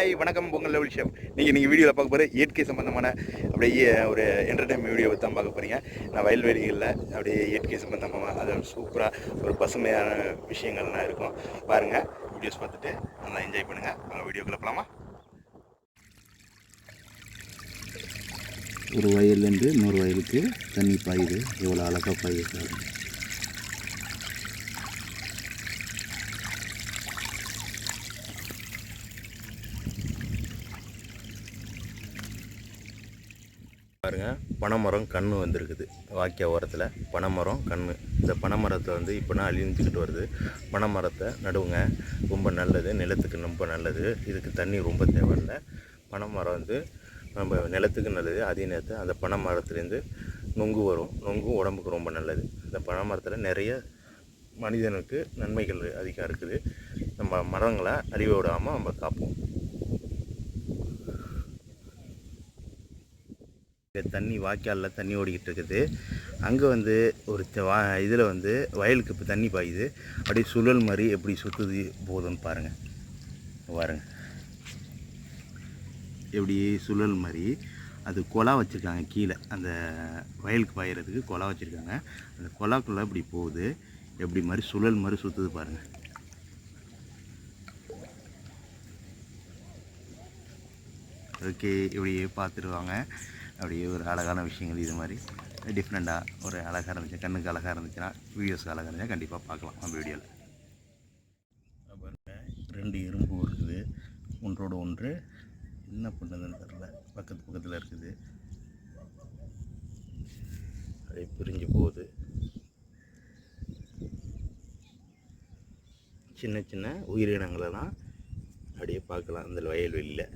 Hi வணக்கம். Pongal level chef நீங்கள் நீங்கள் வீடியோவில் பார்க்க போகிற இயற்கை சம்மந்தமான அப்படியே ஒரு என்டர்டைன்மெண்ட் வீடியோவை தான் பார்க்க போகிறீங்க நான் வயல்வெளிகளில் அப்படியே இயற்கை சம்மந்தமாக அது சூப்பராக ஒரு பசுமையான விஷயங்கள்லாம் இருக்கும். பாருங்கள் வீடியோஸ் பார்த்துட்டு நல்லா என்ஜாய் பண்ணுங்கள் நம்ம வீடியோக்குள்ள போகலாமா ஒரு வயல்லேருந்து இன்னொரு வயலுக்கு தண்ணி பாயுது. எவ்வளோ அழகாக பாயுது பாருங்க. பனைமரம் கன்று வந்திருக்குது. வாக்கிய ஓரத்தில் பனைமரம் கன்று இந்த பனைமரத்தை வந்து இப்போனா அழிஞ்சிக்கிட்டு வருது. பனைமரத்தை நடுவுங்க. ரொம்ப நல்லது. நிலத்துக்கு ரொம்ப நல்லது. இதுக்கு தண்ணி ரொம்ப தேவையில்லை. பனைமரம் வந்து நம்ம நிலத்துக்கு நல்லது. அதே நேரத்தில் அந்த பனைமரத்துலேருந்து நொங்கு வரும். நொங்கும் உடம்புக்கு ரொம்ப நல்லது. இந்த பனைமரத்தில் நிறைய மனிதனுக்கு நன்மைகள் அதிகம் இருக்குது. நம்ம மரங்களை அழிவு விடாமல் நம்ம காப்போம். தண்ணி வாய்க்காலில் தண்ணி ஓடிக்கிட்டு இருக்குது அங்கே வந்து ஒரு வா இதில் வந்து வயலுக்கு இப்போ தண்ணி பாயுது. அப்படியே சுழல் மாதிரி எப்படி சுற்றுது போகுதுன்னு பாருங்கள் பாருங்க. எப்படி சுழல் மாதிரி. அது குழா வச்சுருக்காங்க கீழே. அந்த வயலுக்கு பாயிறதுக்கு குழா வச்சுருக்காங்க. அந்த குழாக்குள்ளே இப்படி போகுது. எப்படி மாதிரி சுழல் மாதிரி சுற்றுது பாருங்கள் ஓகே இப்படியே பார்த்துருவாங்க அப்படியே ஒரு அழகான விஷயங்கள் இது மாதிரி. டிஃப்ரெண்ட்டாக ஒரு அழகாக இருந்துச்சு கண்ணுக்கு அழகாக இருந்துச்சுன்னா வீடியோஸ்க்கு அழகாக இருந்துச்சுன்னா கண்டிப்பாக பார்க்கலாம் நம்ம வீடியோவில் ரெண்டு எறும்பு இருக்குது ஒன்றோட ஒன்று. என்ன பண்ணுதுன்னு தெரில பக்கத்து பக்கத்தில் இருக்குது. அப்படியே பிரிஞ்சு போகுது. சின்ன சின்ன உயிரினங்களெல்லாம் அப்படியே பார்க்கலாம். அந்த வயல்வெளியில்.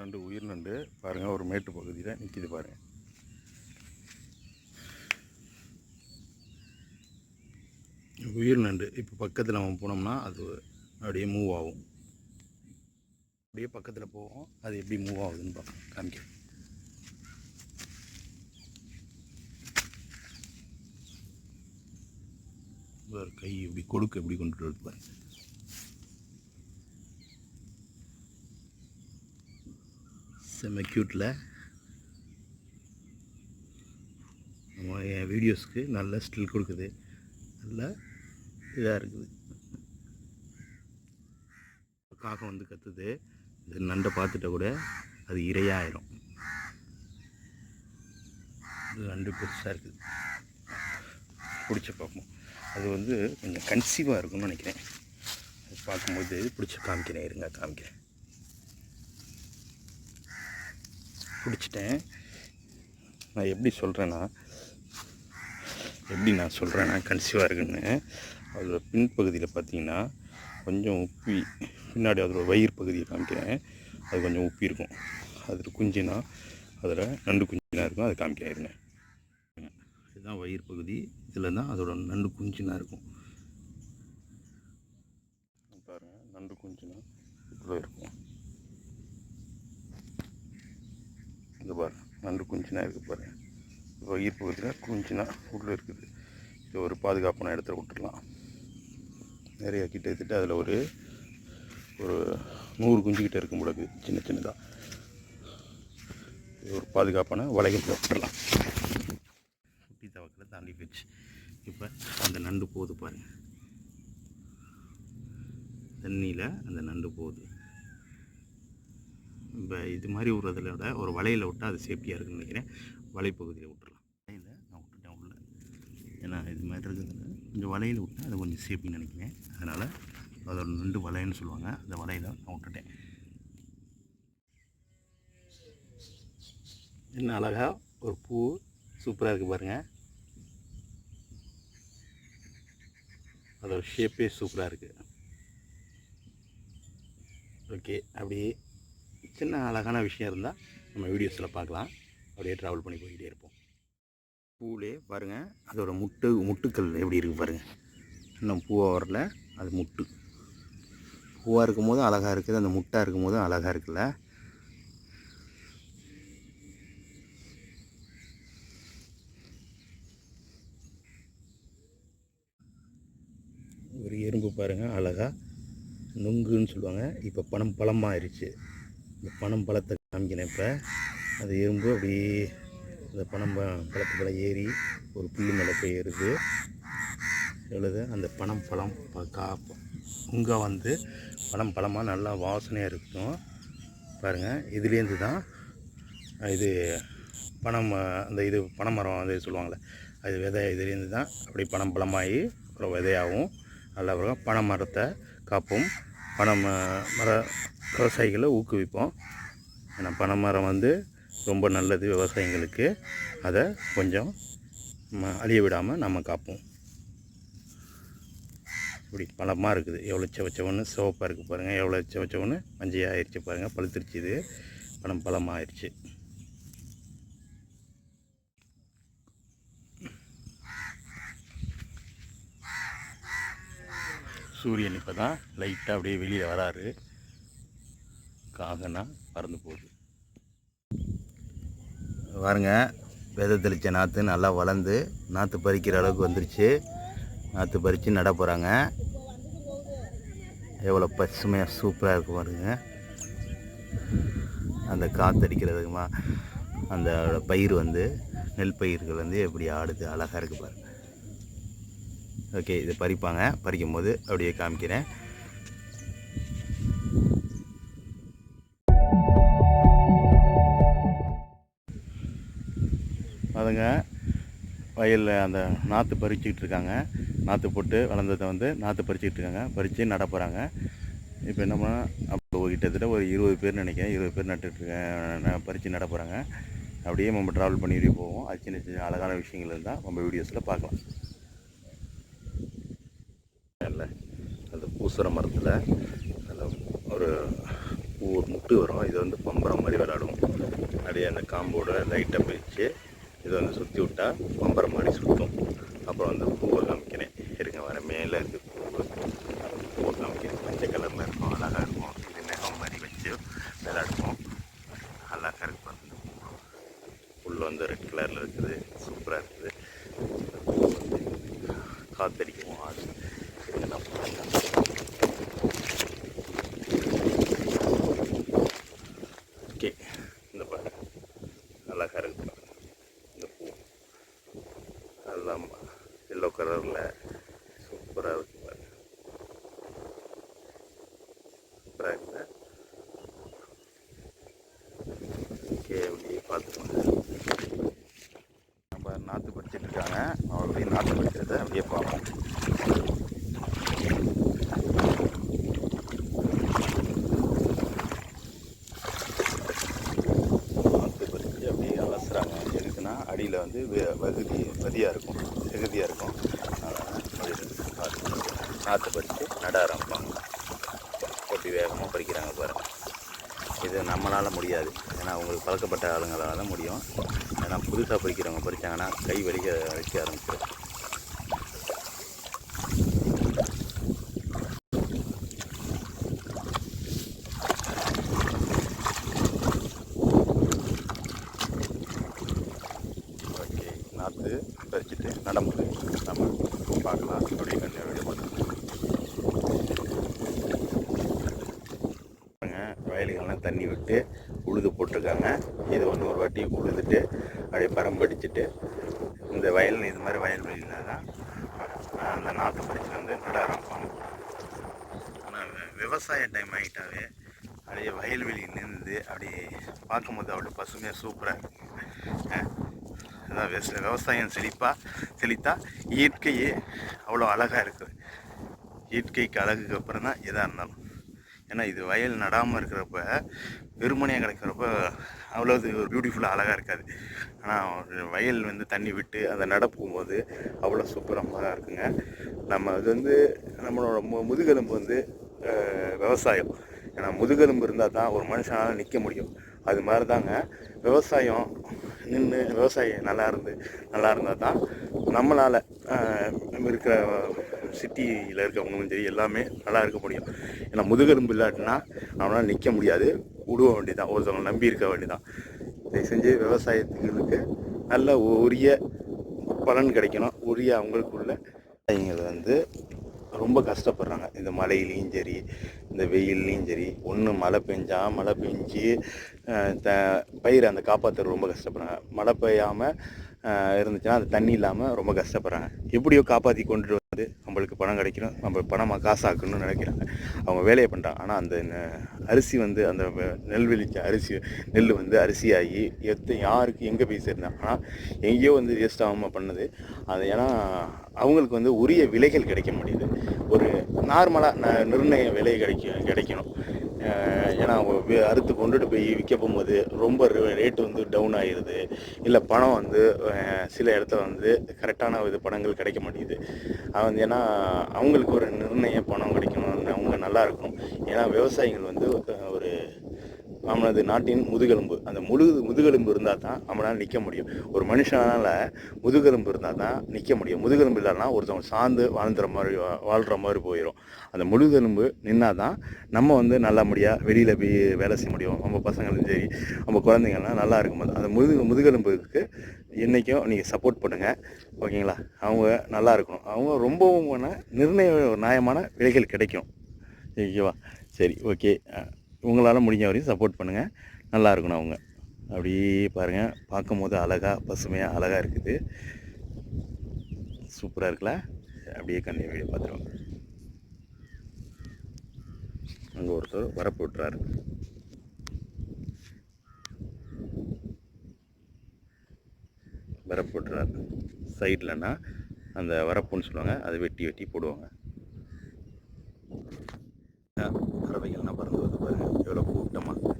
நண்டு உயிர் நண்டு. பாருங்கள் ஒரு மேட்டு பகுதியில் நிற்கிது பாருங்கள் உயிர் நண்டு. இப்போ பக்கத்தில் நம்ம போனோம்னா அது அப்படியே மூவ் ஆகும். அப்படியே பக்கத்தில் போவோம். அது எப்படி மூவ் ஆகுதுன்னு பார்ப்போம். காமிக்க ஒரு கை இப்படி கொடுக்கு எப்படி கொண்டுட்டு வருது பாருங்கள் செம்ம க்யூட்டில் நம்ம என் வீடியோஸ்க்கு நல்ல ஸ்டில் கொடுக்குது. நல்ல இதாக இருக்குது. காகம் வந்து கத்துது. இது நண்டை பார்த்துட்ட கூட அது இரையாயிரும். நண்டு பெருசாக இருக்குது. பிடிச்ச பார்ப்போம். அது வந்து கொஞ்சம் கன்சீவாக இருக்கும்னு நினைக்கிறேன். அது பார்க்கும்போது பிடிச்சி காமிக்கிறேன் இருங்க காமிக்கிறேன். பிடிச்சிட்டேன். நான் எப்படி சொல்கிறேன்னா எப்படி நான் சொல்கிறேன்னா கன்சீவாக இருக்குன்னு. அதோட பின்பகுதியில் பார்த்தீங்கன்னா கொஞ்சம் உப்பி பின்னாடி அதோட வயிறு பகுதியை காமிக்கிறேன். அது கொஞ்சம் உப்பி இருக்கும். அதில் குஞ்சினா அதில் நண்டு குஞ்சினா இருக்கும். அதை காமிக்கிறேன் இதுதான் வயிறு பகுதி. இதில் தான் அதோட நண்டு குஞ்சினா இருக்கும். பாருங்கள் நண்டு குஞ்சினா இவ்வளோ இருக்கும். இந்த பாரு நண்டு குஞ்சுனா இருக்குது பாரு இப்போ ஈர்ப்பு பகுதியில் குஞ்சினா உள்ளே இருக்குது. இது ஒரு பாதுகாப்பான இடத்துல விட்டுடலாம். நிறைய கிட்டத்தட்ட அதில் ஒரு ஒரு நூறு குஞ்சு கிட்டே இருக்கும் போல சின்ன சின்னதாக இது ஒரு பாதுகாப்பான வளையத்தில் விட்டுடலாம். குட்டி தவக்கில் தாண்டி போச்சு இப்போ அந்த நண்டு போகுது பாருங்கள் தண்ணியில் அந்த நண்டு போகுது. இப்போ இது மாதிரி விடுறதில் விட ஒரு வலையில் விட்டால் அது சேஃப்டியாக இருக்குன்னு நினைக்கிறேன். வலைப்பகுதியில் விட்டுறலாம். வலையில் நான் விட்டுட்டேன் உள்ள. ஏன்னா இது மாதிரி இருக்கிறதுல கொஞ்சம் வலையில் விட்டால் அது கொஞ்சம் சேஃப்டின்னு நினைக்கிறேன். அதனால் அதோட நண்டு வலைன்னு சொல்லுவாங்க. அந்த வலையில் நான் விட்டுட்டேன். என்ன அழகாக ஒரு பூ சூப்பராக இருக்குது பாருங்கள் அதோட ஷேப்பே சூப்பராக இருக்குது ஓகே அப்படியே சின்ன அழகான விஷயம் இருந்தால் நம்ம வீடியோஸில் பார்க்கலாம். அப்படியே ட்ராவல் பண்ணி போய்கிட்டே இருப்போம். பூவிலே பாருங்கள் அதோட முட்டு முட்டுக்கள் எப்படி இருக்குது பாருங்கள் இன்னும் பூவாக வரல அது முட்டு. பூவாக இருக்கும் போதும் அழகாக இருக்குது அந்த முட்டாக இருக்கும் போதும் அழகாக இருக்குல்ல. ஒரு எறும்பு பாருங்கள் அழகாக நுங்குன்னு சொல்லுவாங்க. இப்போ பனம் பழமாயிருச்சு. இந்த பனம் பழத்தை காமிக்கிறேன் இப்போ. அது எறும்பு அப்படியே அந்த பனம் பழத்து மேலே ஏறி ஒரு புல்லு மேலே போய் ஏறுது. எழுத அந்த பனம் பழம் கா உங்கள் வந்து பனம் பழமாக நல்லா வாசனையாக இருக்கும் பாருங்கள் இதுலேருந்து தான் இது பனம் அந்த இது பனைமரம் அது சொல்லுவாங்கள்ல அது விதை இதுலேருந்து தான் அப்படி பணம் பழமாகி அப்புறம் விதையாகவும் நல்லா பனை மரத்தை காப்போம். பனை ம- மர விவசாயிகளை ஊக்குவிப்போம். ஏன்னா பனை மரம் வந்து ரொம்ப நல்லது விவசாயிங்களுக்கு அதை கொஞ்சம் அழிய விடாமல் நம்ம காப்போம். இப்படி பழமாக இருக்குது. எவ்வளோ செவச்சவன்னு சிவப்பாக இருக்குது பாருங்கள் எவ்வளோ செவச்சவன்னு மஞ்சள் ஆயிடுச்சு பாருங்கள் பழுத்துருச்சு இது. பழம் பழமாக ஆயிடுச்சு சூரியன் இப்போ தான் லைட்டாக அப்படியே வெளியில் வராரு. காகனா பறந்து போகுது. பாருங்க விதை தெளித்த நாற்று நல்லா வளர்ந்து நாற்று பறிக்கிற அளவுக்கு வந்துருச்சு. நாற்று பறித்து நட போகிறாங்க எவ்வளோ பசுமையாக சூப்பராக இருக்கும் பாருங்க. அந்த காற்றடிக்கிறதுக்குமா அந்த பயிர் வந்து நெல் பயிர்கள் வந்து எப்படி ஆடுது அழகாக இருக்குது பாருங்கள் ஓகே இது பறிப்பாங்க. பறிக்கும் போது அப்படியே காமிக்கிறேன். அதுங்க வயலில் அந்த நாற்று பறிச்சுக்கிட்டு இருக்காங்க. நாற்று போட்டு வளர்ந்ததை வந்து நாற்று பறிச்சுக்கிட்டு இருக்காங்க. பறித்து நட போகிறாங்க இப்போ என்ன பண்ணால் அப்போ கிட்டத்தட்ட ஒரு இருபது பேர் நினைக்கிறேன். இருபது பேர் நட்டுட்ருக்கேன் பறித்து நட போகிறாங்க அப்படியே நம்ம ட்ராவல் பண்ணி போவோம். அது சின்ன சின்ன அழகான விஷயங்கள் இருந்தால் நம்ம வீடியோஸில் பார்க்கலாம் இல்லை அந்த மரத்தில் அதில் ஒரு பூ ஒரு முட்டு வரும். இது வந்து பம்பரம் மாதிரி விளாடும் அப்படியே அந்த காம்போட லைட்டாக பிரித்து இதை வந்து சுற்றி விட்டால் பம்பரம் மாதிரி சுற்றும் அப்புறம் வந்து பூவை காமிக்கிறேன். இருங்க வர மேலே இருக்குது பூவு. பூவை காமிக்கிறேன். பச்சை கலரில் இருக்கும் அழகாக இருக்கும். இது நகம் மாதிரி வச்சு விளாடுவோம் அழகாக இருக்கும் அந்த பூ புல் வந்து ரெட் கலரில் இருக்குது. சூப்பராக இருக்குது. இந்த பூ வந்து காத்தடிக்கும். ஆடு இருங்க ஓகே இந்த பாருங்க. அழகாக இருக்கு இந்த பூ. எல்லாம் எல்லோ கலரில் சூப்பராக இருக்கு பாருங்க. சூப்பராக இருக்குல்ல ஓகே அப்படியே பார்த்துக்கோங்க. நம்ம நாற்று படிச்சுட்டு இருக்காங்க. அப்படியே நாற்று படிக்கிறத அப்படியே பார்ப்போம் நாற்று பறித்து அப்படியே அலசுறாங்க எதுக்குன்னா அடியில் வந்து வகுதி வதியாக இருக்கும். வெகுதியாக இருக்கும். அது நாற்று பறித்து நட ஆரம்பிப்பாங்க கொட்டி வேகமாக பறிக்கிறாங்க பாருங்கள் இது நம்மளால் முடியாது. ஏன்னா அவங்களுக்கு பழக்கப்பட்ட ஆளுங்களால் தான் முடியும். ஏன்னா புதுசாக பறிக்கிறவங்க பறித்தாங்கன்னா கை வலிக்க வைக்க ஆரம்பிச்சிடும் ஓகே நாற்று பறிச்சுட்டு நடமுறை நம்ம பார்க்கலாம் அப்படி கண்ணு வீடியோ வயலுகள்லாம் வயலுக்கெல்லாம் தண்ணி விட்டு உழுது போட்டிருக்காங்க. இது ஒன்று ஒரு வாட்டி உழுதுட்டு அப்படியே பரம்படிச்சுட்டு இந்த வயல் இது மாதிரி வயல்வெளியில் தான் அந்த நாற்று பறிச்சு வந்து நட ஆரம்பிப்பாங்க ஆனால் விவசாய டைம் ஆகிட்டாவே அப்படியே வயல்வெளி நின்று அப்படியே பார்க்கும்போது அவ்வளோ பசுமையாக சூப்பராக இருக்குங்க அதான் விவசாயம் செழிப்பாக செழித்தா இயற்கையே அவ்வளோ அழகாக இருக்குது இயற்கைக்கு அழகுக்கு அப்புறம் தான் எதாக இருந்தாலும். ஏன்னா இது வயல் நடாமல் இருக்கிறப்ப வெறுமனையாக கிடக்கிறப்ப அவ்வளோ இது ஒரு பியூட்டிஃபுல்லாக அழகாக இருக்காது. ஆனால் வயல் வந்து தண்ணி விட்டு அதை நட போது அவ்வளோ சூப்பரமாக இருக்குங்க. நம்ம அது வந்து நம்மளோட மு முதுகெலும்பு வந்து விவசாயம். ஏன்னா முதுகெலும்பு இருந்தால் தான் ஒரு மனுஷனால் நிற்க முடியும். அது மாதிரி தாங்க விவசாயம் நின்று விவசாயம் நல்லா இருந்து நல்லா இருந்தால் தான். நம்மளால் இருக்கிற சிட்டியில் இருக்கிறவங்களும் சரி எல்லாமே நல்லா இருக்க முடியும். ஏன்னா முதுகெலும்பு இல்லாட்டினா அவனால் நிற்க முடியாது. விடுவ வேண்டியதான் ஒருத்தவங்களை நம்பி இருக்க வேண்டியதான் இதை செஞ்சு விவசாயத்துகளுக்கு நல்ல உரிய பலன் கிடைக்கணும். உரிய அவங்களுக்குள்ள. விவசாயிகள் வந்து ரொம்ப கஷ்டப்படுறாங்க. இந்த மழையிலையும் சரி இந்த வெயில்லையும் சரி ஒன்று மழை பெஞ்சா மழை பெஞ்சு த பயிரை அந்த காப்பாற்றுறது ரொம்ப கஷ்டப்படுறாங்க. மழை பெய்யாமல் இருந்துச்சுன்னா அது தண்ணி இல்லாமல் ரொம்ப கஷ்டப்படுறாங்க. எப்படியோ காப்பாற்றி கொண்டுட்டு வந்து நம்மளுக்கு பணம் கிடைக்கணும். நம்ம பணமாக காசாக்கணும்னு நினைக்கிறாங்க. அவங்க வேலையை பண்ணுறாங்க ஆனால் அந்த நெ- அரிசி வந்து அந்த வ- நெல் வெளிச்ச அரிசி நெல் வந்து அரிசியாகி எத்த யாருக்கு எங்கே போய் சேர்ந்தாங்க ஆனால் எங்கேயோ வந்து வேஸ்ட் ஆகாமல் பண்ணுது. அது ஏன்னா அவங்களுக்கு வந்து உரிய விலைகள் கிடைக்க முடியுது ஒரு நார்மலாக ந நிர்ணய விலை கிடைக்க கிடைக்கணும். ஏன்னா அறுத்து கொண்டுட்டு போய் விற்க போகும்போது ரொம்ப ரேட்டு வந்து டவுன் ஆயிடுது இல்லை பணம் வந்து சில இடத்துல வந்து கரெக்டான இது பணங்கள் கிடைக்க மாட்டேங்குது. அது வந்து ஏன்னா அவங்களுக்கு ஒரு நிர்ணய பணம் கிடைக்கணும் அவங்க நல்லாயிருக்கும் ஏன்னா விவசாயிகள் வந்து அவனது நாட்டின் முதுகெலும்பு. அந்த முழு முதுகெலும்பு இருந்தால் தான் அவனால் நிற்க முடியும். ஒரு மனுஷனால் முதுகெலும்பு இருந்தால் தான் நிற்க முடியும். முதுகெலும்பு இல்லைன்னா ஒருத்தவங்க சார்ந்து வாழ்ந்துற மாதிரி வாழ்கிற மாதிரி போயிடும் அந்த முழுகெலும்பு நின்னால் தான் நம்ம வந்து நல்லபடியாக வெளியில் போய் வேலை செய்ய முடியும். நம்ம பசங்களும் சரி நம்ம குழந்தைங்கள்லாம் நல்லா இருக்கும்போது அந்த முதுகு முதுகெலும்புக்கு என்றைக்கும் நீங்கள் சப்போர்ட் பண்ணுங்கள் ஓகேங்களா? அவங்க நல்லா இருக்கணும். அவங்க ரொம்பவும் நிர்ணய நியாயமான விலைகள் கிடைக்கும். ஓகேவா? சரி ஓகே. உங்களால் முடிஞ்ச வரையும் சப்போர்ட் பண்ணுங்கள் நல்லா இருக்கணும் அவங்க. அப்படியே பாருங்கள் பார்க்கும்போது அழகாக பசுமையாக அழகாக இருக்குது. சூப்பராக இருக்குல்ல? அப்படியே கண்ணி வீடியோ பார்த்துருவாங்க. அங்கே ஒருத்தர் வரப்பு விட்டுறாரு. வரப்பு விட்டுறாரு. சைட்லன்னா அந்த வரப்புன்னு சொல்லுவாங்க. அதை வெட்டி வெட்டி போடுவாங்க பறவைகள்லாம் பறந்து வந்து பாருங்க எவ்வளோ கூட்டமாக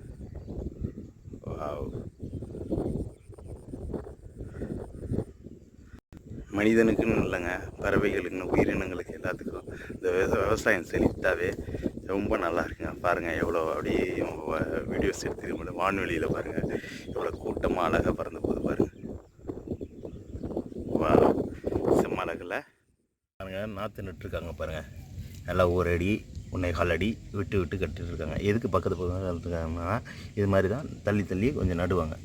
மனிதனுக்குன்னு இல்லைங்க பறவைகளுக்குன்னு உயிரினங்களுக்கு எல்லாத்துக்கும் இந்த விவசாயம் செழித்தாவே ரொம்ப நல்லா இருக்குங்க. பாருங்கள் எவ்வளோ அப்படியே வீடியோஸ் எடுத்து வான்வெளியில் பாருங்கள் எவ்வளோ கூட்டமாக அழகாக பறந்து போகுது பாருங்கள் வா செம்ம அழகில். நாற்று நட்டுருக்காங்க பாருங்கள் நல்லா ஒரு அடி உன்னை காலடி விட்டு விட்டு கட்டிட்டு இருக்காங்க எதுக்கு பக்கத்து பக்கம் இது மாதிரி தான் தள்ளி தள்ளி கொஞ்சம் நடுவாங்க.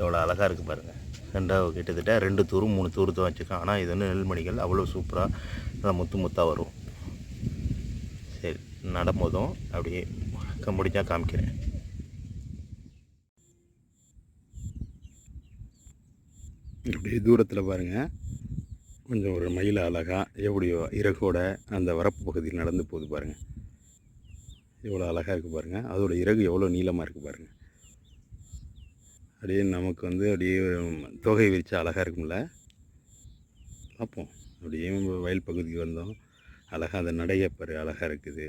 எவ்வளோ அழகாக இருக்குது பாருங்கள் ரெண்டாவது கிட்டத்தட்ட ரெண்டு தூரும் மூணு தூர் தான் வச்சுருக்கேன். ஆனால் இது வந்து நெல்மணிகள். அவ்வளோ சூப்பராக நல்லா முத்து முத்தாக வரும். சரி நடும்போதும் அப்படியே க- முடிஞ்சா காமிக்கிறேன். அப்படியே தூரத்தில் பாருங்கள் கொஞ்சம் ஒரு மயில் அழகாக எப்படியோ இறகோட அந்த வரப்பு பகுதியில் நடந்து போகுது பாருங்கள் எவ்வளோ அழகாக இருக்குது பாருங்கள் அதோட இறகு எவ்வளோ நீளமாக இருக்குது பாருங்கள் அப்படியே நமக்கு வந்து அப்படியே தொகை விரிச்சா அழகாக இருக்கும்ல? பார்ப்போம். அப்படியே வயல் பகுதிக்கு வந்தோம். அழகாக அந்த நடையப்பர் அழகாக இருக்குது.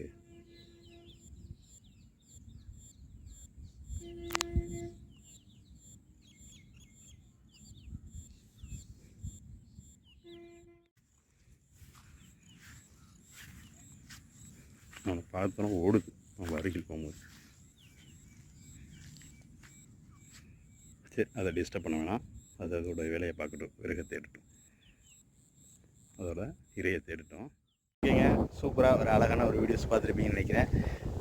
அவனை பார்த்தோன்னா ஓடுது. நம்ம அருகில் போகும்போது. சரி அதை டிஸ்டர்ப் பண்ண வேணாம். அது அதோட வேலையை பார்க்கட்டும். விறகை தேடட்டும். அதோட இறையை தேடட்டும். ஓகேங்க. சூப்பராக ஒரு அழகான ஒரு வீடியோஸ் பார்த்துருப்பீங்கன்னு நினைக்கிறேன்.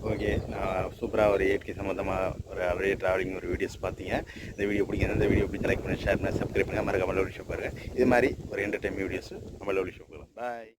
ஓகே. நான் சூப்பராக ஒரு இயற்கை சம்மந்தமாக ஒரு அப்படியே ட்ராவலிங் ஒரு வீடியோஸ் பார்த்தீங்க. இந்த வீடியோ பிடிக்கும். இந்த வீடியோ பிடிச்சி லைக் பண்ணி ஷேர் பண்ணி சப்ஸ்கிரைப் பண்ணி. மறக்காம லவ்லி ஷோ பாருங்கள் இது மாதிரி ஒரு என்டர்டைன்மெண்ட் வீடியோஸ் நம்ம லவ்லி ஷோ பாய்